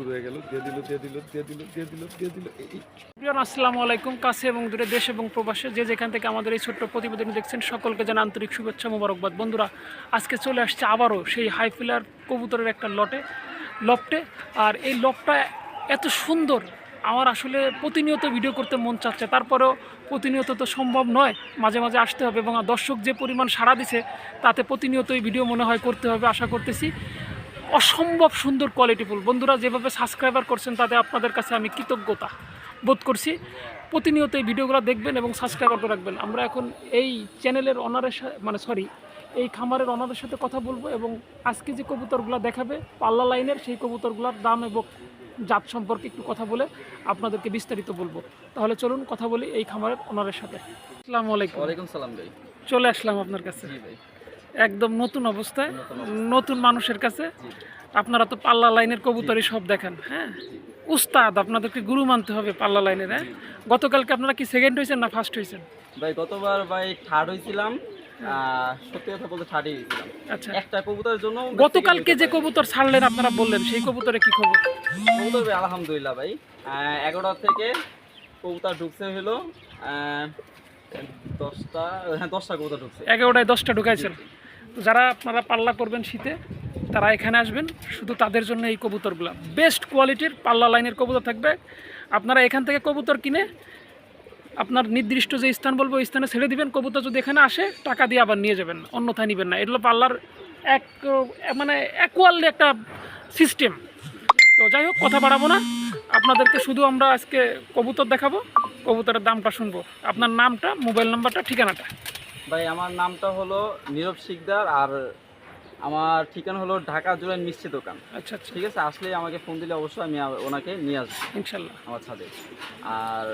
শুরু হয়ে গেল। দিয়ে দিল দিয়ে দিল দিয়ে দিল দিয়ে দিল দিয়ে দিল। আসসালামু আলাইকুম। কাছে এবং দূরে দেশ এবং প্রবাসে যে যেখান থেকে আমাদের এই ছোট্ট প্রতিবেদন দেখছেন, সকলকে জানা আন্তরিক শুভেচ্ছা মোবারকবাদ। বন্ধুরা, আজকে চলে আসছে আবারও সেই হাইফিলার কবুতরের একটা লটে লফটে আর এই লফটা এত সুন্দর, আমার আসলে প্রতিনিয়ত ভিডিও করতে মন চাচ্ছে। তারপরেও প্রতিনিয়ত তো সম্ভব নয়, মাঝে মাঝে আসতে হবে এবং দর্শক যে পরিমাণ সাড়া দিছে, তাতে প্রতিনিয়তই ভিডিও মনে হয় করতে হবে। আশা করতেছি অসম্ভব সুন্দর কোয়ালিটিফুল বন্ধুরা যেভাবে সাবস্ক্রাইবার করছেন তাতে আপনাদের কাছে আমি কৃতজ্ঞতা বোধ করছি। প্রতিনিয়ত এই ভিডিওগুলো দেখবেন এবং সাবস্ক্রাইবার করে রাখবেন। আমরা এখন এই চ্যানেলের অনারের সাথে মানে সরি এই খামারের অনারের সাথে কথা বলব এবং আজকে যে কবুতরগুলো দেখাবে পাল্লা লাইনের সেই কবুতরগুলোর দাম এবং জাত সম্পর্কে একটু কথা বলে আপনাদেরকে বিস্তারিত বলব। তাহলে চলুন কথা বলি এই খামারের অনারের সাথে। আসসালামু আলাইকুম। ওয়ালাইকুম সালাম ভাই। চলে আসলাম আপনার কাছে। ভাই। একদম নতুন অবস্থায় নতুন মানুষের কাছে। আপনারা তো পাল্লা লাইনের কবুতরই সব দেখেন হ্যাঁ? উস্তাদ আপনাদেরকে গুরু মানতে হবে পাল্লা লাইনের হ্যাঁ? গতকালকে আপনারা কি সেকেন্ড হয়েছেন না ফার্স্ট হয়েছেন? ভাই গতবার ভাই থার্ড হয়েছিলাম সত্যি কথা বলতে থার্ডই হয়েছিলাম আচ্ছা। একটা কবুতরের জন্য গতকালকে যে কবুতর ছাড়লেন আপনারা বললেন সেই কবুতরে কি খবর? কবুতর ভাই আলহামদুলিল্লাহ ভাই। এগারোটা থেকে কবুতর ঢুকছে হলো দশটা হ্যাঁ দশটা কবুতর ঢুকছে। এগারোটায় দশটা ঢুকাইছেন। যারা আপনারা পাল্লা করবেন শীতে, তারা এখানে আসবেন। শুধু তাদের জন্য এই কবুতরগুলো। বেস্ট কোয়ালিটির পাল্লা লাইনের কবুতর থাকবে। আপনারা এখান থেকে কবুতর কিনে আপনার নির্দিষ্ট যে স্থান বলব, ওই স্থানে ছেড়ে দিবেন। কবুতর যদি এখানে আসে, টাকা দিয়ে আবার নিয়ে যাবেন। অন্যথায় নেবেন না। এগুলো পাল্লার এক মানে অ্যাকুয়ালি একটা সিস্টেম তো যাই হোক, কথা বাড়াবো না। আপনাদেরকে শুধু আমরা আজকে কবুতর দেখাবো। কবুতরের দামটা শুনব। আপনার নামটা, মোবাইল নাম্বারটা, ঠিকানাটা। ভাই আমার নামটা হলো নীরব শিকদার আর আমার ঠিকানা হলো ঢাকা জুলাই মিষ্টি দোকান। আচ্ছা আচ্ছা। ঠিক আছে? আসলে আমাকে ফোন দিলে অবশ্যই আমি ওনাকে নিয়ে আসব। ইনশাল্লাহ। আমার ছাদে। আর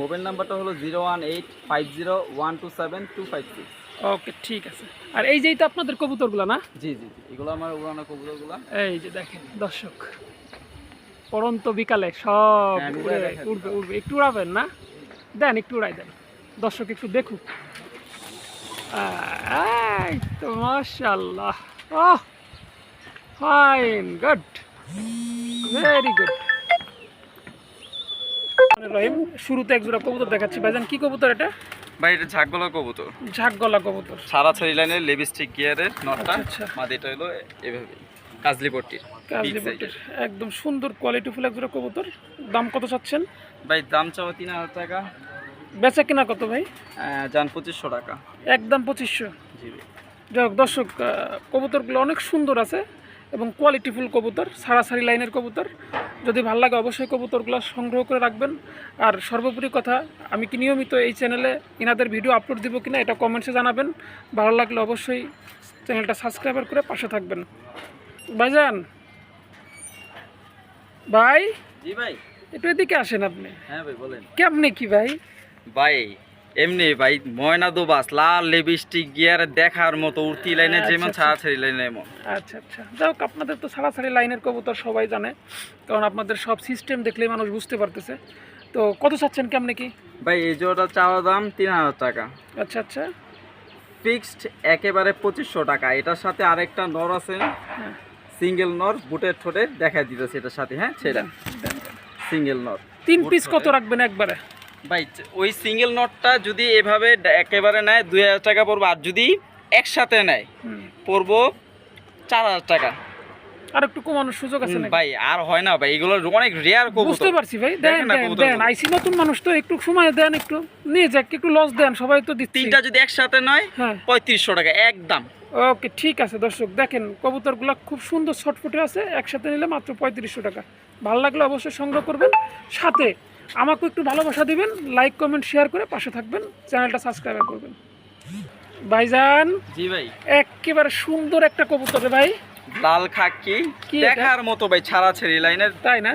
মোবাইল নাম্বারটা হলো zero one eight five zero one two seven two five six. Okay ঠিক আছে। আর এই যেই তো আপনাদের কবুতরগুলো না? জি জি জি। এগুলো আমার উড়ানো কবুতরগুলো। এই যে দেখেন দর্শক। পরন্ত বিকালে সব হ্যাঁ। উড়বে উড়বে। একটু উড়াবেন না? দেন একটু উড়াই দেন। দর্শক একটু দেখুক। তো মাশাল্লাহ ওহ fine good very good Rahim শুরুতে এক জোড়া কবুতর দেখাচ্ছি। ভাইজান কি কবুতর এটা? ভাই এটা ঝাকগলা কবুতর। ঝাঁক গলা কবুতর। সারা ছাড়ি লাইনের লিপস্টিক গিয়ারের নটটা আচ্ছা, আচ্ছা। মাদিটা হলো এভাবে কাজলি পট্টির কাজলি Big একদম সুন্দর কোয়ালিটি ফুল এক জোড়া কবুতর। দাম কত চাচ্ছেন? ভাই দাম চাওয়া তিন হাজার টাকা বেচা কিনা কত ভাই? আহ, যান পঁচিশশো টাকা। একদম পঁচিশশো। জি যাই হোক দর্শক কবুতরগুলো অনেক সুন্দর আছে এবং কোয়ালিটিফুল কবুতর সারাসারি লাইনের কবুতর। যদি ভালো লাগে অবশ্যই কবুতরগুলো সংগ্রহ করে রাখবেন। আর সর্বোপরি কথা আমি কি নিয়মিত এই চ্যানেলে ইনাদের ভিডিও আপলোড দিব কিনা এটা কমেন্টসে জানাবেন। ভালো লাগলে অবশ্যই চ্যানেলটা সাবস্ক্রাইবার করে পাশে থাকবেন। ভাইজান? ভাই? জি ভাই। একটু এদিকে আসেন আপনি। হ্যাঁ ভাই বলেন। কেমনি কি ভাই? ভাই এমনি ভাই ময়না দুবাস লাল লিপস্টিক গিয়ার দেখার মতো উড়তি লাইনে আচ্ছা, যেমন আচ্ছা। ছাড়া লাইনে এমন। আচ্ছা আচ্ছা। যাই আপনাদের তো সারাসারি লাইনের কবুতর সবাই জানে কারণ আপনাদের সব সিস্টেম দেখলেই মানুষ বুঝতে পারতেছে। তো কত চাচ্ছেন কেমনে কি? ভাই এই জোড়াটা চাওয়া দাম তিন হাজার টাকা। আচ্ছা আচ্ছা। ফিক্সড একেবারে পঁচিশশো টাকা। এটার সাথে আরেকটা নর আছে হ্যাঁ। সিঙ্গেল নর বুটের ঠোঁটে দেখা দিতেছে এটার সাথে হ্যাঁ সেটা। সিঙ্গেল নর। তিন পিস কত রাখবেন একবারে? ভাই ওই সিঙ্গেল নটটা যদি এভাবে একেবারে নেয় দুই হাজার টাকা পড়ব আর যদি একসাথে নেয়। পড়ব চার হাজার টাকা। আর একটু কমানোর সুযোগ আছে ভাই আর হয় না ভাই এগুলো অনেক রেয়ার বুঝতে পারছি ভাই দেন দেখেন দেন আইসি নতুন মানুষ তো একটু সময় দেন একটু নিয়ে যাক একটু লস দেন সবাই তো দিচ্ছি। তিনটা যদি একসাথে নয় হ্যাঁ। পঁয়ত্রিশশো টাকা একদম। ওকে ঠিক আছে দর্শক দেখেন কবুতরগুলো খুব সুন্দর ছটফটে আছে একসাথে নিলে মাত্র পঁয়ত্রিশশো টাকা। ভালো লাগলে অবশ্যই সংগ্রহ করবেন সাথে আমাকে একটু ভালোবাসা দিবেন লাইক কমেন্ট শেয়ার করে পাশে থাকবেন চ্যানেলটা সাবস্ক্রাইব করবেন। ভাইজান জি ভাই। একেবারে সুন্দর একটা কবুতর ভাই। লাল খাকি? দেখার মতো ভাই ছাড়া ছেড়ি লাইনের। তাই না?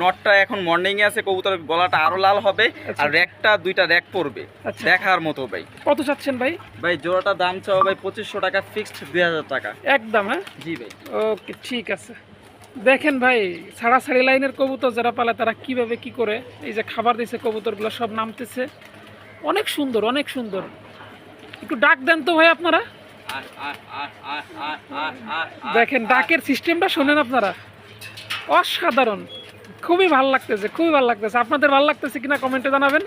নটটা এখন মর্নিং এ আছে কবুতরের গলাটা আরও লাল হবে আচ্ছা। আর র্যাকটা দুইটা র্যাক পড়বে আচ্ছা। দেখার মতো ভাই। কত চাচ্ছেন ভাই? ভাই জোড়াটা দাম চাও ভাই পঁচিশশো টাকা ফিক্সড দুই হাজার টাকা। একদম হ্যাঁ? জি ভাই। ওকে ঠিক আছে। দেখেন ভাই সাড়ি লাইনের কবুতর যারা পালে তারা কীভাবে কি করে, এই যে খাবার দিছে কবুতরগুলো, সব নামতেছে। অনেক সুন্দর অনেক সুন্দর। একটু ডাক দেন তো ভাই আপনারা। দেখেন, ডাকের সিস্টেমটা শোনেন আপনারা। অসাধারণ। খুবই ভালো লাগতেছে খুবই ভালো লাগতেছে। আপনাদের ভালো লাগতেছে কিনা কমেন্টে জানাবেন।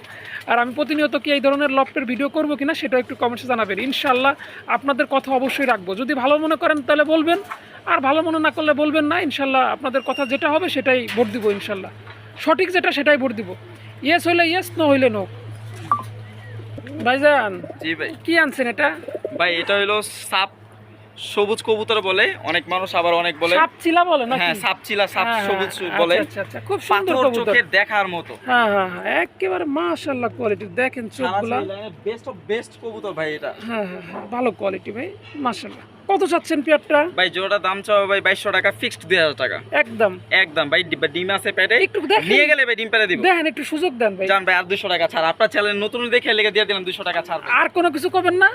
আর আমি প্রতিনিয়ত কি এই ধরনের লফটের ভিডিও করব কিনা সেটাও একটু কমেন্টে জানাবেন। ইনশাল্লাহ আপনাদের কথা অবশ্যই রাখব। যদি ভালো মনে করেন তাহলে বলবেন আর ভালো মনে না করলে বলবেন না। ইনশাল্লাহ আপনাদের কথা যেটা হবে সেটাই ভোট দিব ইনশাল্লাহ সঠিক যেটা সেটাই ভোট দিব। ইয়েস হলে ইয়েস নো হইলে নো ভাইজান জি ভাই। কি আনছেন এটা? ভাই এটা হইল সাপ সবুজ কবুতর বলে অনেক মানুষ আবার অনেক বলে। সাপ চিলা বলে নাকি? হ্যাঁ সাপ চিলা সাপ হ্যাঁ, সবুজ হ্যাঁ, বলে। আচ্ছা আচ্ছা খুব সুন্দর চোখের দেখার মতো। হ্যাঁ হ্যাঁ হ্যাঁ একেবারে মাশাআল্লাহ কোয়ালিটি দেখেন চোখগুলা। বেস্ট অফ বেস্ট কবুতর ভাই এটা। হ্যাঁ হ্যাঁ হ্যাঁ ভালো কোয়ালিটি ভাই মাশাআল্লাহ। কত চাচ্ছেন পেয়ারটা? ভাই জোড়া দাম চাও ভাই বাইশশো টাকা ফিক্সড দুই হাজার টাকা। একদম। একদম ভাই ডিম আছে পেটে। একটু দেখেন। নিয়ে গেলে ভাই ডিম পেটে দিব। দেখেন একটু সুযোগ দেন ভাই। জান ভাই আর দুশো টাকা ছাড়। আপনার চ্যানেল নতুন দেখে লেগে দিয়ে দিলাম দুশো টাকা ছাড়। আর কোনো কিছু করবেন না?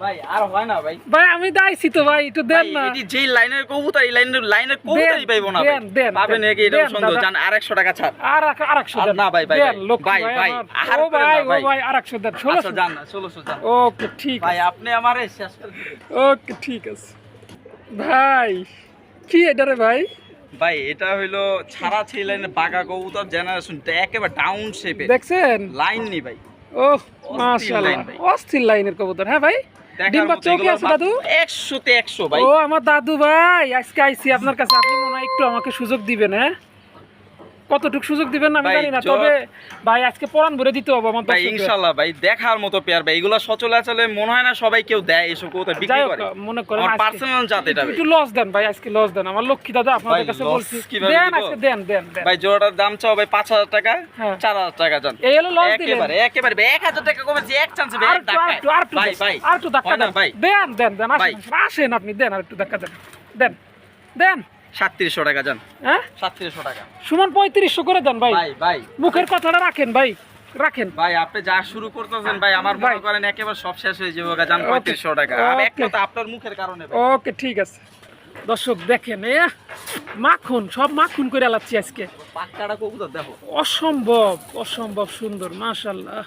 ভাই আর হয় না ভাই। ভাই আমি দাইছি তো ভাই একটু দেন না। এটি যেই লাইনের কবুতর এই লাইনের লাইনের কবুতরই পাইবো না দেন, দেন, পাবেন নাকি? এটা সন্দেহ জান আরেকশো টাকা ছাড়। আর এক- আর একশো আর দেন। না ভাই, ভাই, ভাই, ভাই, ভাই, আর ও ভাই ও ভাই। ভাই আর একশো দেন ষোলোশো জান না ষোলোশো জান। ওকে ঠিক ভাই আছে। আপনি আমারে শেষ করে ওকে ঠিক আছে। ভাই কি এটা রে ভাই? ভাই এটা হইল ছাড়া কবুতর জেনারেশন একেবারে ডাউন শেপে দেখছেন? লাইন নি ভাই। ও অস্থির মাশাআল্লাহ। অস্থির লাইনের কবুতর হ্যাঁ ভাই? ডিম বাচ্চা কি আছে দাদু? ভাই। ও আমার দাদু ভাই আজকে আইছি আপনার কাছে। আপনি মনে হয় একটু আমাকে সুযোগ দিবেন হ্যাঁ? কতটুকু সুযোগ দিবেন আমি ভাই, জানি না তবে ভাই আজকে পরান ভরে দিতে হবে আমার ভাই ভাই দেখার মতো পেয়ার ভাই এগুলো সচলাচলে মনে হয় না সবাই কেউ দেয় এসব কবুতর বিক্রি করে। মনে করেন আমার পার্সোনাল জাত এটা একটু লস দেন ভাই আজকে লস দেন। আমার লক্ষ্মী দাদা আপনাদের কাছে বলছি দেন আজকে দেন দেন ভাই জোড়াটার দাম চাও ভাই পাঁচ হাজার টাকা হ্যাঁ। চার হাজার টাকা যান এই হলো লস দিলেন। একেবারে একেবারে ভাই, এক হাজার টাকা কমেছে এক চান্স একটু আর একটু আর একটু ভাই ভাই আর একটু ধাক্কা দেন। দেন দেন দেন আসেন আসেন আপনি দেন আর একটু ধাক্কা দেন। দেন দেন। সাতত্রিশশো টাকা যান হ্যাঁ? সাতত্রিশশো টাকা। সুমন পঁয়ত্রিশশো করে দেন ভাই। ভাই ভাই। মুখের কথাটা রাখেন ভাই রাখেন। ভাই আপনি যা শুরু করতেছেন ভাই আমার। মনে করেন একেবারে সব শেষ হয়ে যাবে জান পঁয়ত্রিশশো টাকা। আর এক কথা আপনার মুখের কারণে ওকে ঠিক আছে। দর্শক দেখেন এ মাখন সব মাখন করে আলাচ্ছি আজকে। পাক্কাটা কবুতর দেখো। অসম্ভব অসম্ভব সুন্দর মাশাল্লাহ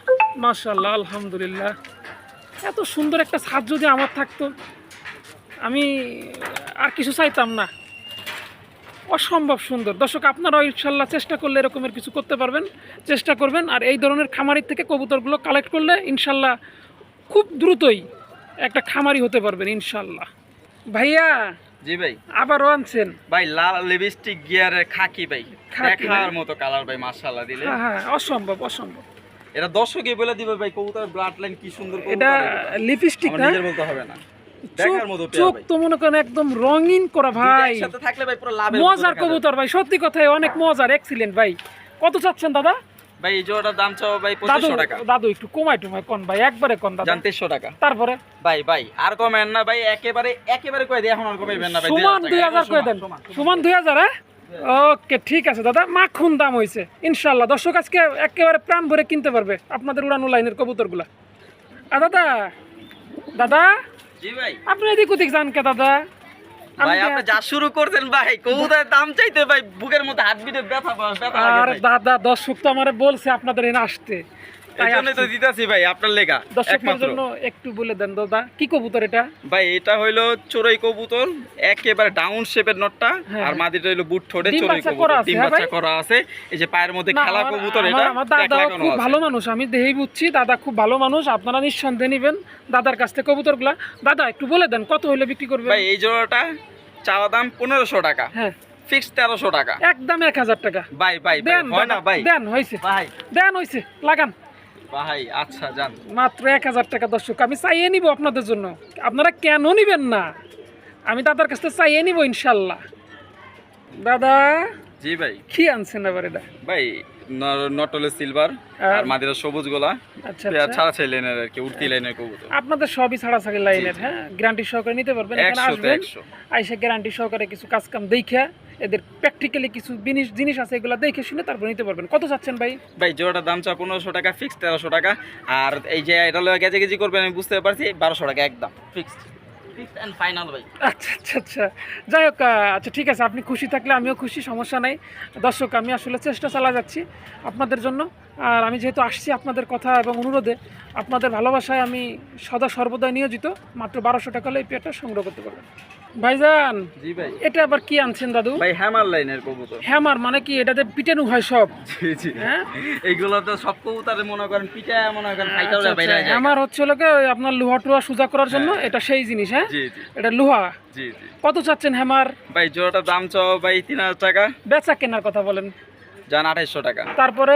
মাশাল্লাহ আলহামদুলিল্লাহ। এত সুন্দর একটা ছাদ যদি আমার থাকতো আমি আর কিছু চাইতাম না। অসম্ভব সুন্দর। দর্শক আপনারাও ইনশাল্লাহ চেষ্টা করলে এরকমের কিছু করতে পারবেন চেষ্টা করবেন। আর এই ধরনের খামারি থেকে কবুতরগুলো কালেক্ট করলে ইনশাল্লাহ খুব দ্রুতই একটা খামারি হতে পারবেন ইনশাল্লাহ। ভাইয়া জি ভাই। আবারও আনছেন। ভাই লাল লিপস্টিক গিয়ারের খাকি ভাই। দেখার মতো কালার ভাই মাশাআল্লাহ দিলে। হ্যাঁ হ্যাঁ অসম্ভব অসম্ভব। এটা দর্শকই বলে দিবে ভাই কবুতর ব্লাড লাইন কি সুন্দর এটা লিপস্টিক না? নিজের বলতে হবে না। চোখ দেখার মতো পেয়ার চোখ ভাই। তো মনে করেন একদম রঙিন করা ভাই। একসাথে থাকলে ভাই পুরো লাভের মজার কবুতর ভাই সত্যি কথাই অনেক মজার এক্সিলেন্ট ভাই। কত চাচ্ছেন দাদা? ভাই এই জোড়াটার দাম চাও ভাই টাকা। দাদু একটু কমাই টুমাই কোন ভাই? একবারে কোন দাদা? জান তেইশশো টাকা। তারপরে? ভাই ভাই আর কমেন না ভাই একেবারে একেবারে কয়ে দিয়ে এখন আর কমাইবেন না ভাই। সমান দুই হাজার সমান, করে দেন। সমান, সমান। সমান দুই হাজার হ্যাঁ? ওকে ঠিক আছে দাদা মাখন দাম হয়েছে ইনশাল্লাহ দর্শক আজকে একেবারে প্রাণ ভরে কিনতে পারবে আপনাদের উড়ানো লাইনের কবুতরগুলা। আর দাদা দাদা আপনি এদিক ওদিক যান কে দাদা? আমি ভাই আপনি যা শুরু করছেন ভাই কবুতরের দাম চাইতে ভাই বুকের মধ্যে হাত বিটে ব্যথা ব্যথা আর দাদা দর্শক তো আমারে বলছে আপনাদের এনে আসতে। এই জন্যই তো আসছি। ভাই আপনার লেখা দর্শকদের জন্য একটু বলে দেন দাদা কি কবুতর এটা? ভাই এটা হইল চড়ুই কবুতর একেবারে ডাউন শেপের নটটা হ্যাঁ, আর হ্যাঁ। মাদিটা হইল বুট ঠোঁটে ডিম কবুতর ডিম বাচ্চা করা আছে। এই যে পায়ের মধ্যে খেলা কবুতর এটা আমার দাদা খুব ভালো মানুষ আমি দেহেই বুঝছি দাদা খুব ভালো মানুষ আপনারা নিঃসন্দেহে নেবেন দাদার কাছ থেকে কবুতরগুলা। দাদা একটু বলে দেন কত হইলে বিক্রি করবে ভাই এই জোড়াটা চাওয়া দাম পনেরোশো টাকা হ্যাঁ। ফিক্স তেরোশো টাকা। একদম এক হাজার টাকা। ভাই ভাই দেন হয় না ভাই? দেন হয়েছে ভাই। দেন হয়েছে লাগান। ভাই আচ্ছা যান। মাত্র এক হাজার টাকা দর্শক আমি চাইয়ে নিব আপনাদের জন্য। আপনারা কেন নিবেন না? আমি দাদার কাছ থেকে চাইয়ে নিব ইনশাল্লাহ। দাদা জি ভাই। কি আনছেন এবার এটা? ভাই নটলে সিলভার আর- আর মাদিরা সবুজ গোলা। আচ্ছা আচ্ছা। ছাড়া ছেলে লাইনের আর কি উঠতি লাইনের কবুতর। আপনাদের সবই ছাড়া ছাড়ি লাইনের হ্যাঁ? গ্যারান্টি সহকারে নিতে পারবেন এখানে আসবেন। আইসে গ্যারান্টি সহকারে কিছু কাজ কাম দেখে এদের প্র্যাকটিক্যালি কিছু জিনিস জিনিস আছে এগুলো দেখে শুনে তারপর নিতে পারবেন। কত চাচ্ছেন ভাই? ভাই জোড়াটার দাম চা পনেরোশো টাকা ফিক্স তেরোশো টাকা। আর এই যে এটা লোক গেজে গেজি করবেন আমি বুঝতে পারছি বারোশো টাকা একদম ফিক্সড ফাইনাল ভাই। আচ্ছা আচ্ছা আচ্ছা। যাই হোক আচ্ছা ঠিক আছে আপনি খুশি থাকলে আমিও খুশি সমস্যা নাই। দর্শক আমি আসলে চেষ্টা চালা যাচ্ছি আপনাদের জন্য। আর আমি যেহেতু আসছি আপনাদের কথা এবং অনুরোধে আপনাদের ভালোবাসায় আমি সদা সর্বদা নিয়োজিত মাত্র বারোশো টাকা হলে এই পেয়ারটা সংগ্রহ করতে পারবেন। ভাইজান জি ভাই। এটা আবার কি আনছেন দাদু? ভাই হ্যামার লাইনের কবুতর। হ্যামার মানে কি? এটাতে পিটানো হয় সব। জি জি। হ্যাঁ? এইগুলো তো সব কবুতরে মনে করেন পিঠা মনে করেন আচ্ছা, বাইরে আচ্ছা, যায়। হ্যামার হচ্ছে লোকে আপনার লোহা টুহা সোজা করার জন্য এটা সেই জিনিস হ্যাঁ? জি জি। এটা লোহা। জি জি। কত চাচ্ছেন হ্যামার? ভাই জোড়াটার দাম চাও ভাই তিন হাজার টাকা। বেচা কেনার কথা বলেন। যান আঠাইশশো টাকা। তারপরে?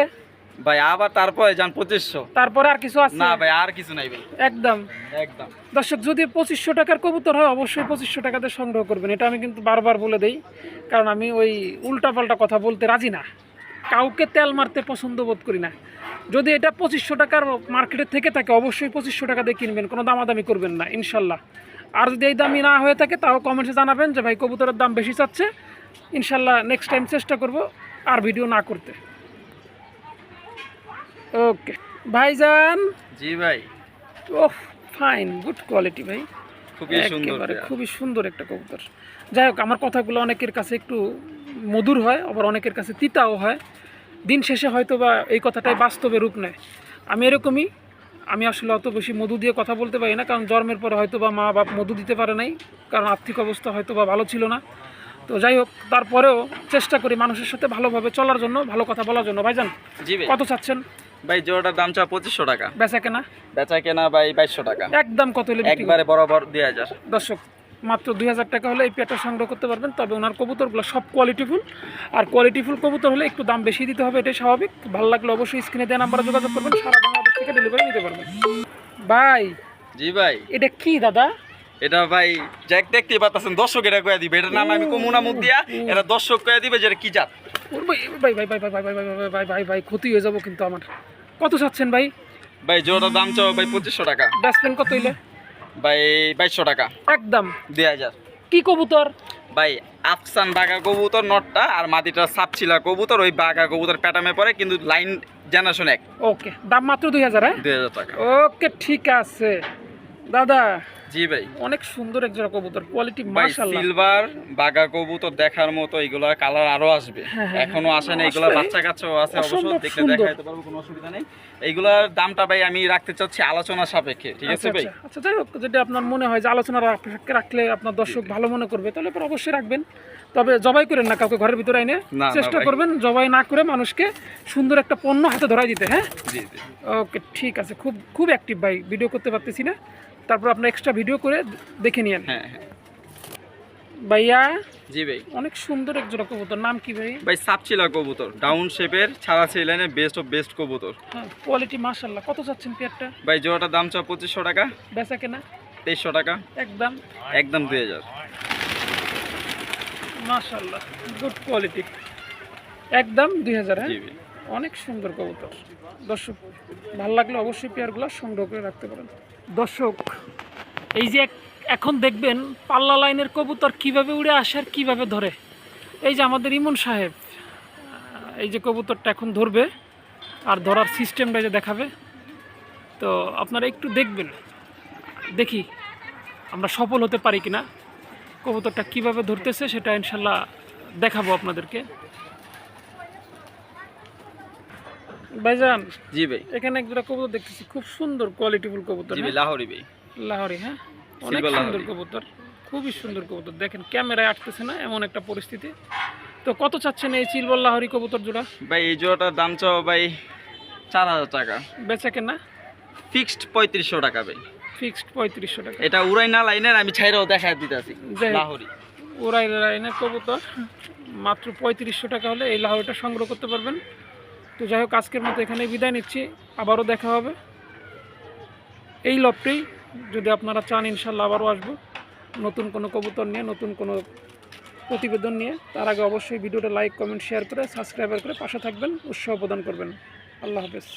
ভাই আবার তারপরে যান পঁচিশশো। তারপরে আর কিছু আছে? না ভাই আর কিছু নাই ভাই। একদম। একদম। দর্শক যদি পঁচিশশো টাকার কবুতর হয় অবশ্যই পঁচিশশো টাকাতে সংগ্রহ করবেন। এটা আমি কিন্তু বারবার বলে দেই কারণ আমি ওই উল্টাপাল্টা কথা বলতে রাজি না। কাউকে তেল মারতে পছন্দ বোধ করি না। যদি এটা পঁচিশশো টাকার মার্কেটে থেকে থাকে অবশ্যই পঁচিশশো টাকা দিয়ে কিনবেন। কোনো দামাদামি করবেন না ইনশাল্লাহ। আর যদি এই দামি না হয়ে থাকে তাও কমেন্টে জানাবেন যে ভাই কবুতরের দাম বেশি চাচ্ছে। ইনশাল্লাহ নেক্সট টাইম চেষ্টা করব আর ভিডিও না করতে। ওকে ভাইজান? জি ভাই। ওহ ফাইন গুড কোয়ালিটি ভাই। খুবই সুন্দর খুবই সুন্দর একটা কবুতর। যাই হোক আমার কথাগুলো অনেকের কাছে একটু মধুর হয় আবার অনেকের কাছে তিতাও হয়। দিন শেষে হয়তো বা এই কথাটাই বাস্তবে রূপ নেয়। আমি এরকমই আমি আসলে অত বেশি মধু দিয়ে কথা বলতে পারি না কারণ জন্মের পরে হয়তো বা মা বাপ মধু দিতে পারে নাই কারণ আর্থিক অবস্থা হয়তো বা ভালো ছিল না। তো যাই হোক তারপরেও চেষ্টা করি মানুষের সাথে ভালোভাবে চলার জন্য ভালো কথা বলার জন্য। ভাইজান জি ভাই। কত চাচ্ছেন? ভাই জোড়াটার দাম চাও পঁচিশশো টাকা বেচা কেনা বেচা কেনা ভাই বাইশশো টাকা একদম কত হলে একবারে বরাবর দুই হাজার দর্শক মাত্র দুই হাজার টাকা হলে এই পেয়ারটা সংগ্রহ করতে পারবেন তবে ওনার কবুতরগুলো সব কোয়ালিটিফুল আর কোয়ালিটিফুল কবুতর হলে একটু দাম বেশি দিতে হবে এটাই স্বাভাবিক ভালো লাগলে অবশ্যই স্ক্রিনে দেওয়া নাম্বারে যোগাযোগ করবেন সারা বাংলাদেশ থেকে ডেলিভারি নিতে পারবেন ভাই জি ভাই এটা কি দাদা এটা ভাই জ্যাক দেখতে পাচ্ছেন দর্শক এটা কয়ে দিবে এটার নাম আমি কমুনা মুখ দিয়া এটা দর্শক কয়ে দিবে যে এটা কি জাত ভাই ভাই ভাই ভাই ভাই ভাই ভাই ভাই ভাই ভাই ভাই ক্ষতি হয়ে যাব কিন্তু আমার কত চাচ্ছেন ভাই? ভাই জোড়া দাম চাও ভাই পঁচিশশো টাকা। ব্যাটসম্যান কত হইলে? ভাই বাইশশো টাকা। একদম। দুই হাজার। কি কবুতর? ভাই আফসান বাঘা কবুতর নটটা আর মাটিটা সাপছিলা কবুতর ওই বাঘা কবুতর প্যাটামে পড়ে কিন্তু লাইন জেনারেশন এক। ওকে দাম মাত্র দুই হাজার হ্যাঁ? দুই হাজার টাকা। ওকে ঠিক আছে। দাদা জি ভাই। অনেক সুন্দর এক জোড়া কবুতর কোয়ালিটি মাশাআল্লাহ। সিলভার বাঘা কবুতর দেখার মতো এগুলার কালার আরও আসবে। হ্যাঁ, হ্যাঁ, এখনও আসে না এগুলা বাচ্চা কাচ্চাও আছে অবশ্য দেখতে দেখাইতে পারব কোনো অসুবিধা নেই। এইগুলার দামটা ভাই আমি রাখতে চাচ্ছি আলোচনা সাপেক্ষে ঠিক আছে আচ্ছা ভাই? আচ্ছা। আচ্ছা যাই হোক যদি আপনার মনে হয় যে আলোচনা রাখ- রাখলে আপনার দর্শক ভালো মনে করবে তাহলে পরে অবশ্যই রাখবেন। তবে জবাই করেন না কাউকে ঘরের ভিতরে এনে চেষ্টা করবেন জবাই না করে মানুষকে সুন্দর একটা পণ্য হাতে ধরাই দিতে হ্যাঁ? ওকে ঠিক আছে। খুব খুব অ্যাক্টিভ ভাই ভিডিও করতে পারতেছি না। তারপর আপনি এক্সট্রা ভিডিও করে দেখে নিয়েন। হ্যাঁ হ্যাঁ। ভাইয়া জি ভাই। অনেক সুন্দর এক জোড়া কবুতর নাম কি ভাই? ভাই সাপছিলা কবুতর ডাউন শেপের ছাড়া ছিলেন বেস্ট অফ বেস্ট কবুতর। হ্যাঁ কোয়ালিটি মাশাল্লাহ কত চাচ্ছেন পেয়ারটা? ভাই জোড়াটার দাম চাও পঁচিশশো টাকা? বেচা কেনা? তেইশশো টাকা। একদম। একদম দুই হাজার। মাশাল্লাহ গুড কোয়ালিটি একদম দুই হাজার হ্যাঁ? জি ভাই। অনেক সুন্দর কবুতর। দর্শক ভালো লাগলে অবশ্যই পেয়ারগুলো সংগ্রহ করে রাখতে পারেন। দর্শক, এই যে এখন দেখবেন পাল্লা লাইনের কবুতর কীভাবে উড়ে আসে আর কীভাবে ধরে। এই যে আমাদের ইমন সাহেব এই যে কবুতরটা এখন ধরবে আর ধরার সিস্টেমটা যে দেখাবে, তো আপনারা একটু দেখবেন, দেখি আমরা সফল হতে পারি কিনা। কবুতরটা কীভাবে ধরতেছে সেটা ইনশাল্লাহ দেখাবো আপনাদেরকে। ভাইজান জি ভাই। এখানে এক জোড়া কবুতর দেখতেছি খুব সুন্দর কোয়ালিটিফুল কবুতর জি ভাই হ্যাঁ? লাহোরি ভাই। লাহোরি হ্যাঁ? অনেক সুন্দর। কবুতর খুবই সুন্দর কবুতর। দেখেন ক্যামেরায় আসতেছে না এমন একটা পরিস্থিতি। তো কত চাচ্ছেন এই চিলবল লাহোরি কবুতর জোড়া? ভাই এই জোড়াটার দাম চাও ভাই চার হাজার টাকা। বেচা কেনা? ফিক্সড পঁয়ত্রিশশো টাকা ভাই। ফিক্সড পঁয়ত্রিশশো টাকা। এটা উড়াই না লাইনের আমি ছাইরাও দেখা দিতেছি। লাহোরি। ওরাই লাইনের কবুতর মাত্র পঁয়ত্রিশশো টাকা হলে এই লাহোরিটা সংগ্রহ করতে পারবেন। তো যাই হোক, আজকের মতো এখানে বিদায় নিচ্ছি। আবারও দেখা হবে। এই লপটেই যদি আপনারা চান, ইনশাল্লাহ আবারও আসব। নতুন কোনো কবুতর নিয়ে, নতুন কোনো প্রতিবেদন নিয়ে, তার আগে অবশ্যই ভিডিওটা লাইক কমেন্ট শেয়ার করে সাবস্ক্রাইবার করে পাশে থাকবেন, উৎসাহ প্রদান করবেন। আল্লাহ হাফেজ।